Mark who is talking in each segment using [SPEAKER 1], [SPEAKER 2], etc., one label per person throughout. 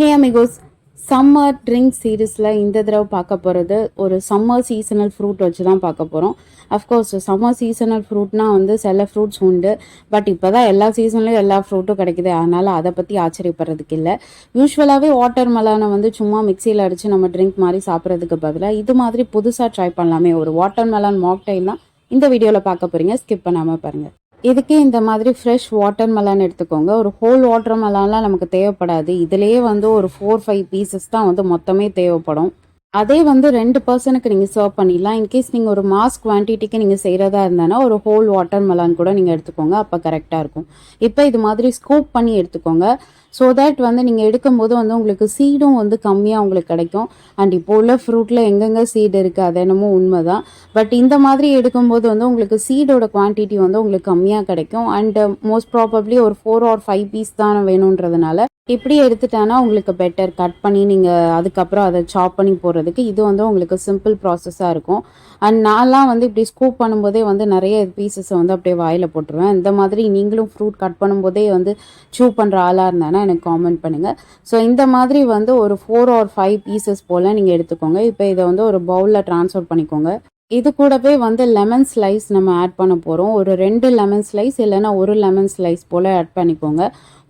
[SPEAKER 1] ஹே amigos summer drink சீரீஸில் இந்த தடவை பார்க்க போகிறது ஒரு சம்மர் சீசனல் ஃப்ரூட் வச்சு தான் பார்க்க போகிறோம் அஃப்கோர்ஸ் சம்மர் சீசனல் ஃப்ரூட்னா வந்து சில ஃப்ரூட்ஸ் உண்டு. பட் இப்போ தான் எல்லா சீசன்லேயும் எல்லா ஃப்ரூட்டும் கிடைக்குது. அதனால் அதை பற்றி ஆச்சரியப்படுறதுக்கு இல்லை. யூஸ்வலாகவே வாட்டர் மெலானை வந்து சும்மா மிக்சியில் அடித்து நம்ம ட்ரிங்க் மாதிரி சாப்பிட்றதுக்கு பதிலாக இது மாதிரி புதுசாக ட்ரை பண்ணலாமே. ஒரு வாட்டர் மெலான் மாக்டைல் தான் இந்த வீடியோவில் பார்க்க போகிறீங்க ஸ்கிப் பண்ணாமல் பாருங்கள் இதுக்கே இந்த மாதிரி ஃப்ரெஷ் வாட்டர் மெலான் எடுத்துக்கோங்க. ஒரு ஹோல் வாட்டர் மெலான்லாம் நமக்கு தேவைப்படாது. இதுலேயே வந்து ஒரு ஃபோர் ஃபைவ் பீசஸ் தான் வந்து மொத்தமே தேவைப்படும். அதே வந்து ரெண்டு பர்சனுக்கு நீங்கள் சர்வ் பண்ணிடலாம். இன்கேஸ் நீங்கள் ஒரு மாஸ் குவான்டிட்டிக்கு நீங்கள் செய்கிறதா இருந்தானா ஒரு ஹோல் வாட்டர் மெலான் கூட நீங்கள் எடுத்துக்கோங்க. அப்போ கரெக்டாக இருக்கும். இப்போ இது மாதிரி ஸ்கூப் பண்ணி எடுத்துக்கோங்க. ஸோ தட் வந்து நீங்கள் எடுக்கும்போது வந்து உங்களுக்கு சீடும் வந்து கம்மியாக உங்களுக்கு கிடைக்கும். அண்ட் இப்போ உள்ள ஃப்ரூட்டில் எங்கெங்கே சீடு இருக்குது அது என்னமோ உண்மை தான் பட் இந்த மாதிரி எடுக்கும்போது வந்து உங்களுக்கு சீடோட குவான்டிட்டி வந்து உங்களுக்கு கம்மியாக கிடைக்கும். அண்ட் மோஸ்ட் ப்ராபப்ளி ஒரு ஃபோர் ஆர் ஃபைவ் பீஸ் தான் வேணுன்றதுனால இப்படி எடுத்துட்டானா உங்களுக்கு பெட்டர் கட் பண்ணி நீங்கள் அதுக்கப்புறம் அதை சாப் பண்ணி போடுறதுக்கு இது வந்து உங்களுக்கு சிம்பிள் ப்ராசஸாக இருக்கும். அண்ட் நான்லாம் வந்து இப்படி ஸ்கூப் பண்ணும்போதே வந்து நிறைய பீசஸை வந்து அப்படியே வாயில் போட்டுருவேன். இந்த மாதிரி நீங்களும் ஃப்ரூட் கட் பண்ணும்போதே வந்து சூ பண்ணுற ஆளாக இருந்தானா எனக்கு காமெண்ட் பண்ணுங்கள் ஸோ இந்த மாதிரி வந்து ஒரு ஃபோர் ஆர் ஃபைவ் பீசஸ் போல் நீங்கள் எடுத்துக்கோங்க. இப்போ இதை வந்து ஒரு பவுலில் ட்ரான்ஸ்ஃபர் பண்ணிக்கோங்க. இது கூடவே வந்து லெமன் ஸ்லைஸ் நம்ம ஆட் பண்ண போகிறோம் ஒரு ரெண்டு லெமன் ஸ்லைஸ் இல்லைன்னா ஒரு லெமன் ஸ்லைஸ் போல் ஆட் பண்ணிக்கோங்க.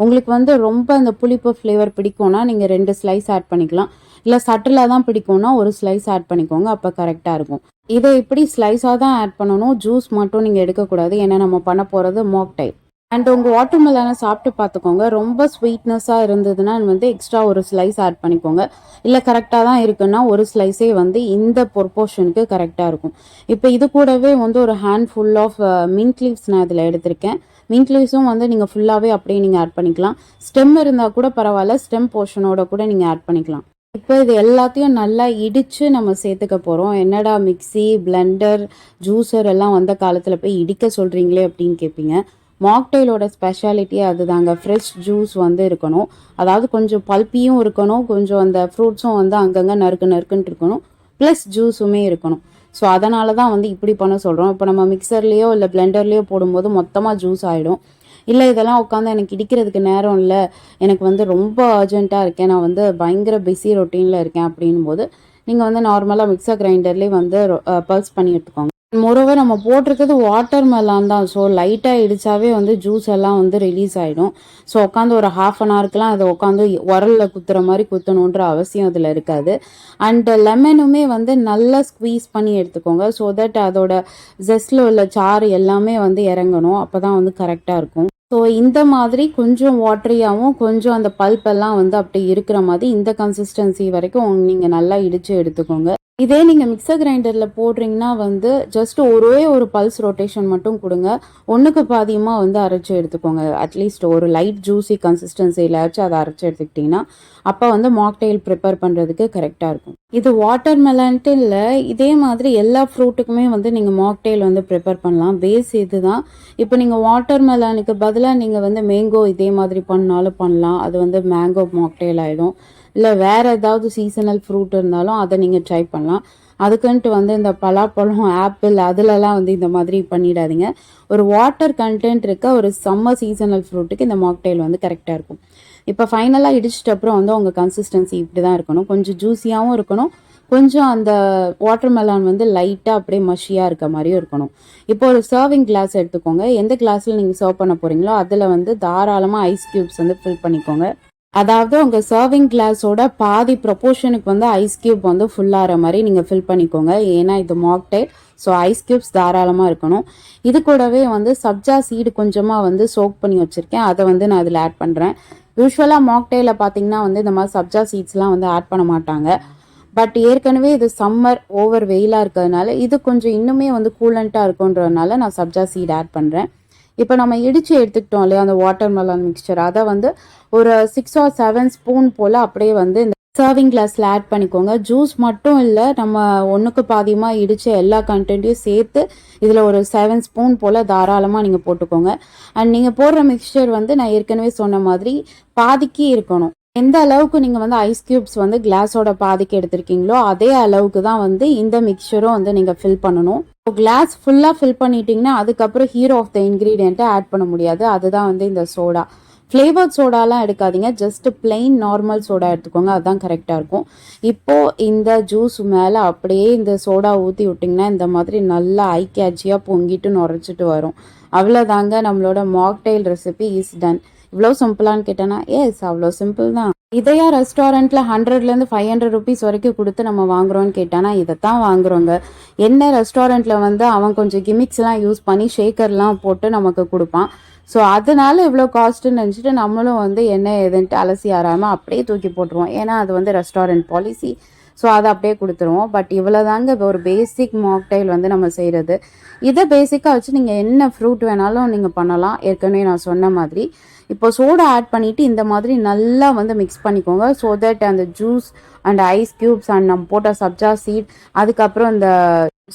[SPEAKER 1] உங்களுக்கு வந்து ரொம்ப அந்த புளிப்பு ஃப்ளேவர் பிடிக்கும்னா நீங்கள் ரெண்டு ஸ்லைஸ் ஆட் பண்ணிக்கலாம். இல்லை சட்டிலாக தான் பிடிக்கும்னா ஒரு ஸ்லைஸ் ஆட் பண்ணிக்கோங்க. அப்போ கரெக்டாக இருக்கும். இதை இப்படி ஸ்லைஸாக தான் ஆட் பண்ணணும். ஜூஸ் மட்டும் நீங்கள் எடுக்கக்கூடாது. ஏன்னா நம்ம பண்ண போகிறது மோக்டைல் அண்ட் உங்கள் வாட்டர் மெலனை சாப்பிட்டு பார்த்துக்கோங்க. ரொம்ப ஸ்வீட்னஸாக இருந்ததுன்னா வந்து எக்ஸ்ட்ரா ஒரு ஸ்லைஸ் ஆட் பண்ணிக்கோங்க. இல்லை கரெக்டாக தான் இருக்குன்னா ஒரு ஸ்லைஸே வந்து இந்த ப்ரொப்போர்ஷனுக்கு கரெக்டாக இருக்கும். இப்போ இது கூடவே வந்து ஒரு handful of mint leaves நான் இதில் எடுத்திருக்கேன். மின்ட் லீவ்ஸும் வந்து நீங்கள் ஃபுல்லாகவே அப்படியே நீங்கள் ஆட் பண்ணிக்கலாம். ஸ்டெம் இருந்தால் கூட பரவாயில்ல ஸ்டெம் போர்ஷனோட கூட நீங்கள் ஆட் பண்ணிக்கலாம். இப்போ இது எல்லாத்தையும் நல்லா இடித்து நம்ம சேர்த்துக்க போகிறோம் என்னடா மிக்ஸி பிளெண்டர் ஜூஸர் எல்லாம் வந்த காலத்தில் போய் இடிக்க சொல்கிறீங்களே அப்படின்னு கேட்பீங்க மாக்டெயிலோட ஸ்பெஷாலிட்டி அதுதாங்க. ஃப்ரெஷ் ஜூஸ் வந்து இருக்கணும். அதாவது கொஞ்சம் பல்ப்பியும் இருக்கணும். கொஞ்சம் அந்த ஃப்ரூட்ஸும் வந்து அங்கங்கே நறுக்கு நறுக்குன்ட்டு இருக்கணும். ப்ளஸ் ஜூஸுமே இருக்கணும். ஸோ அதனால தான் வந்து இப்படி பண்ண சொல்கிறோம் இப்போ நம்ம மிக்சர்லேயோ இல்லை பிளெண்டர்லேயோ போடும்போது மொத்தமாக ஜூஸ் ஆகிடும் இல்லை இதெல்லாம் உட்காந்து எனக்கு இடிக்கிறதுக்கு நேரம் இல்லை. எனக்கு வந்து ரொம்ப அர்ஜென்ட்டாக இருக்கேன். நான் வந்து பயங்கர பிஸி ரொட்டீனில் இருக்கேன் அப்படின் போது நீங்கள் வந்து நார்மலாக மிக்சர் கிரைண்டர்லேயே வந்து பல்ஸ் பண்ணி எடுத்துக்கோங்க. மொரோவர் நம்ம போட்டிருக்கிறது வாட்டர் மெலான் தான் ஸோ லைட்டாக இடித்தாவே வந்து ஜூஸ் எல்லாம் வந்து ரிலீஸ் ஆகிடும் ஸோ உட்காந்து ஒரு ஹாஃப் அன் ஹவருக்குலாம் அதை உட்காந்து உரலில் குத்துற மாதிரி குத்தணுன்ற அவசியம் அதில் இருக்காது. அண்ட் லெமனுமே வந்து நல்லா ஸ்க்வீஸ் பண்ணி எடுத்துக்கோங்க. ஸோ தட் அதோட ஜெஸ்டில் உள்ள சாறு எல்லாமே வந்து இறங்கணும். அப்போ தான் வந்து கரெக்டாக இருக்கும். ஸோ இந்த மாதிரி கொஞ்சம் வாட்டரியாகவும் கொஞ்சம் அந்த பல்ப் எல்லாம் வந்து அப்படி இருக்கிற மாதிரி இந்த கன்சிஸ்டன்சி வரைக்கும் நீங்கள் நல்லா இடித்து எடுத்துக்கோங்க. இதே நீங்கள் மிக்சர் கிரைண்டரில் போடுறீங்கன்னா வந்து ஜஸ்ட் ஒரே ஒரு பல்ஸ் ரொட்டேஷன் மட்டும் கொடுங்க. ஒன்றுக்கு பாதியமாக வந்து அரைச்சி எடுத்துக்கோங்க. அட்லீஸ்ட் ஒரு லைட் ஜூஸி கன்சிஸ்டன்சியிலாச்சும் அதை அரைச்சி எடுத்துக்கிட்டிங்கன்னா அப்போ வந்து மாக்டெயில் ப்ரிப்பேர் பண்ணுறதுக்கு கரெக்டாக இருக்கும். இது வாட்டர் மெலன்ட்டு இல்லை இதே மாதிரி எல்லா ஃப்ரூட்டுக்குமே வந்து நீங்கள் மாக்டெயில் வந்து ப்ரிப்பேர் பண்ணலாம். பேஸ் இது தான் இப்போ நீங்கள் வாட்டர் மெலனுக்கு பதிலாக நீங்கள் வந்து மேங்கோ இதே மாதிரி பண்ணாலும் பண்ணலாம். அது வந்து மேங்கோ மாக்டெயில் ஆகிடும் இல்லை வேறு ஏதாவது சீசனல் ஃப்ரூட் இருந்தாலும் அதை நீங்கள் ட்ரை பண்ணலாம். அதுக்குன்ட்டு வந்து இந்த பலாப்பழம் ஆப்பிள் அதிலலாம் வந்து இந்த மாதிரி பண்ணிடாதீங்க. ஒரு வாட்டர் கண்டென்ட் இருக்க ஒரு சம்மர் சீசனல் ஃப்ரூட்டுக்கு இந்த மாக்டெயில் வந்து கரெக்டாக இருக்கும். இப்போ ஃபைனலாக இடிச்சிட்ட அப்புறம் வந்து உங்கள் கன்சிஸ்டன்சி இப்படி தான் இருக்கணும். கொஞ்சம் ஜூஸியாகவும் இருக்கணும். கொஞ்சம் அந்த வாட்டர் மெலான் வந்து லைட்டாக அப்படியே மஷியாக இருக்க மாதிரியும் இருக்கணும். இப்போ ஒரு சர்விங் கிளாஸ் எடுத்துக்கோங்க. எந்த கிளாஸில் நீங்கள் சர்வ் பண்ண போகிறீங்களோ அதில் வந்து தாராளமாக ஐஸ் க்யூப்ஸ் வந்து ஃபில் பண்ணிக்கோங்க. அதாவது உங்கள் சர்விங் கிளாஸோட பாதி ப்ரொப்போர்ஷனுக்கு வந்து ஐஸ் கியூப் வந்து ஃபுல்லாகிற மாதிரி நீங்கள் ஃபில் பண்ணிக்கோங்க. ஏன்னா இது மாக்டைல் ஸோ ஐஸ் கியூப்ஸ் தாராளமாக இருக்கணும். இது கூடவே வந்து சப்ஜா சீடு கொஞ்சமாக வந்து சோக் பண்ணி வச்சுருக்கேன். அதை வந்து நான் அதில் ஆட் பண்ணுறேன் யூஸ்வலாக மாக்டெயிலில் பார்த்தீங்கன்னா வந்து இந்த மாதிரி சப்ஜா சீட்ஸ்லாம் வந்து ஆட் பண்ண மாட்டாங்க. பட் ஏற்கனவே இது சம்மர் ஓவர் வெயிலாக இருக்கிறதுனால இது கொஞ்சம் இன்னுமே வந்து கூலண்ட்டாக இருக்குன்றதுனால நான் சப்ஜா சீட் ஆட் பண்ணுறேன் இப்போ நம்ம இடித்து எடுத்துக்கிட்டோம் இல்லையா அந்த வாட்டர் மெலான் மிக்சர் அதை வந்து ஒரு சிக்ஸ் ஆர் செவன் ஸ்பூன் போல் அப்படியே வந்து இந்த சர்விங் கிளாஸில் ஆட் பண்ணிக்கோங்க. ஜூஸ் மட்டும் இல்லை நம்ம ஒன்றுக்கு பாதியமாக இடித்த எல்லா கண்டென்ட்டையும் சேர்த்து இதில் ஒரு செவன் ஸ்பூன் போல் தாராளமாக நீங்கள் போட்டுக்கோங்க. அண்ட் நீங்கள் போடுற மிக்சர் வந்து நான் ஏற்கனவே சொன்ன மாதிரி பாதிக்கு இருக்கணும். எந்த அளவுக்கு நீங்கள் வந்து ஐஸ் க்யூப்ஸ் வந்து கிளாஸோட பாதிக்கு எடுத்திருக்கீங்களோ அதே அளவுக்கு தான் வந்து இந்த மிக்சரும் வந்து நீங்கள் ஃபில் பண்ணணும். கிளாஸ் ஃபுல்லாக ஃபில் பண்ணிட்டீங்கன்னா அதுக்கப்புறம் ஹீரோ ஆஃப் த இன்க்ரீடியண்ட்டை ஆட் பண்ண முடியாது. அதுதான் வந்து இந்த சோடா ஃப்ளேவர்ட் சோடாலாம் எடுக்காதீங்க. ஜஸ்ட் பிளெயின் நார்மல் சோடா எடுத்துக்கோங்க. அதுதான் கரெக்டாக இருக்கும். இப்போது இந்த ஜூஸ் மேலே அப்படியே இந்த சோடா ஊற்றி விட்டிங்கன்னா இந்த மாதிரி நல்லா ஐ கேட்சியாக பொங்கிட்டு நுரைச்சிட்டு வரும். அவ்வளோதாங்க நம்மளோட மாக்டைல் ரெசிபி இஸ் டன் இவ்வளோ சிம்பிளான்னு கேட்டேன்னா எஸ் அவ்வளோ சிம்பிள் தான். இதையா ரெஸ்டாரண்ட்டில் ஹண்ட்ரட்லேருந்து ஃபைவ் ஹண்ட்ரட் ருபீஸ் வரைக்கும் கொடுத்து நம்ம வாங்குறோம்னு கேட்டானா இதை தான் வாங்குறோங்க. என்ன ரெஸ்டாரண்ட்டில் வந்து அவன் கொஞ்சம் கிமிக்ஸ்லாம் யூஸ் பண்ணி ஷேக்கர்லாம் போட்டு நமக்கு கொடுப்பான். ஸோ அதனால இவ்வளோ காஸ்ட்டுன்னு நினச்சிட்டு நம்மளும் வந்து என்ன ஏதுன்ட்டு அலசி ஆறாமல் அப்படியே தூக்கி போட்டுருவோம். ஏன்னா அது வந்து ரெஸ்டாரண்ட் பாலிசி ஸோ அதை அப்படியே கொடுத்துருவோம். பட் இவ்வளோ தாங்க ஒரு பேசிக் மாக்டைல் வந்து நம்ம செய்கிறது இதை பேசிக்காக வச்சு நீங்கள் என்ன ஃப்ரூட் வேணாலும் நீங்கள் பண்ணலாம். ஏற்கனவே நான் சொன்ன மாதிரி. இப்போ சோடா ஆட் பண்ணிவிட்டு இந்த மாதிரி நல்லா வந்து மிக்ஸ் பண்ணிக்கோங்க. ஸோ தட் அந்த juice and ice cubes and நம்ம போட்ட சப்ஜா சீட் அதுக்கப்புறம் இந்த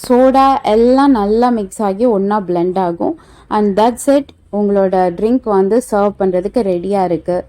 [SPEAKER 1] சோடா எல்லாம் நல்லா மிக்ஸ் ஆகி ஒன்றா பிளெண்ட் ஆகும். அண்ட் தட்ஸ் இட் உங்களோட ட்ரிங்க் வந்து சர்வ் பண்ணுறதுக்கு ரெடியாக இருக்குது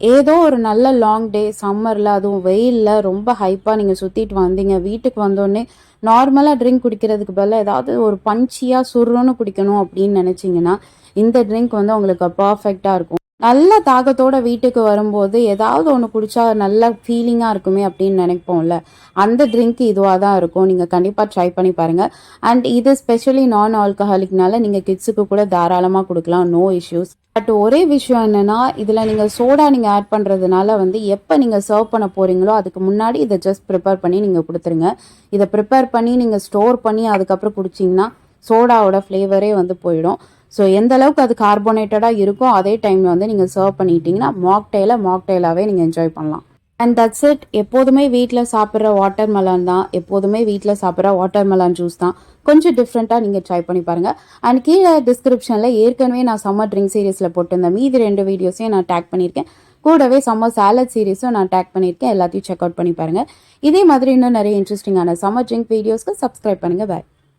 [SPEAKER 1] ஏதோ ஒரு நல்ல லாங் டே சம்மரில் அதுவும் வெயிலில் ரொம்ப ஹைப்பாக நீங்கள் சுற்றிட்டு வந்தீங்க. வீட்டுக்கு வந்தோடனே நார்மலாக ட்ரிங்க் குடிக்கிறதுக்கு பதிலாக ஏதாவது ஒரு பஞ்சியாக சுருன்னு குடிக்கணும் அப்படின்னு நினச்சிங்கன்னா இந்த ட்ரிங்க் வந்து உங்களுக்கு பர்ஃபெக்டாக இருக்கும். நல்ல தாகத்தோட வீட்டுக்கு வரும்போது ஏதாவது ஒன்று குடிச்சா நல்ல ஃபீலிங்காக இருக்குமே அப்படின்னு நினைப்போம்ல. அந்த ட்ரிங்க் இதுவாக தான் இருக்கும். நீங்கள் கண்டிப்பாக ட்ரை பண்ணி பாருங்கள் அண்ட் இது ஸ்பெஷலி நான் ஆல்கஹாலிக்னால நீங்கள் கிட்ஸுக்கு கூட தாராளமாக கொடுக்கலாம். நோ இஷ்யூஸ் பட் ஒரே விஷயம் என்னென்னா இதில் நீங்கள் சோடா நீங்கள் ஆட் பண்ணுறதுனால வந்து எப்போ நீங்கள் சர்வ் பண்ண போகிறீங்களோ அதுக்கு முன்னாடி இதை ஜஸ்ட் ப்ரிப்பேர் பண்ணி நீங்கள் கொடுத்துருங்க. இதை ப்ரிப்பேர் பண்ணி நீங்கள் ஸ்டோர் பண்ணி அதுக்கப்புறம் குடிச்சிங்கன்னா சோடாவோட ஃப்ளேவரே வந்து போயிடும். ஸோ எந்த அளவுக்கு அது கார்போனேட்டடாக இருக்கோ அதே டைமில் வந்து நீங்கள் சர்வ் பண்ணிட்டீங்கன்னா மாக்டெயிலை மாக்டெயிலாகவே நீங்கள் என்ஜாய் பண்ணலாம். அண்ட் தட்ஸ் இட் எப்போதுமே வீட்டில் சாப்பிட்ற வாட்டர் மெலன் தான். எப்போதுமே வீட்டில் சாப்பிட்ற வாட்டர் மெலன் ஜூஸ் தான். கொஞ்சம் டிஃப்ரெண்ட்டாக நீங்கள் ட்ரை பண்ணி பாருங்கள் அண்ட் கீழே டிஸ்கிரிப்ஷனில் ஏற்கனவே நான் சம்மர் ட்ரிங்க் சீரீஸில் போட்டிருந்த மீதி ரெண்டு வீடியோஸையும் நான் டேக் பண்ணியிருக்கேன். கூடவே சம்மர் சாலட் சீரீஸும் நான் டேக் பண்ணியிருக்கேன். எல்லாத்தையும் செக் அவுட் பண்ணி பாருங்கள் இதே மாதிரி இன்னும் நிறைய இன்ட்ரெஸ்டிங்கான சம்மர் ட்ரிங்க் வீடியோஸ்க்கு சப்ஸ்கிரைப் பண்ணுங்கள் பாய்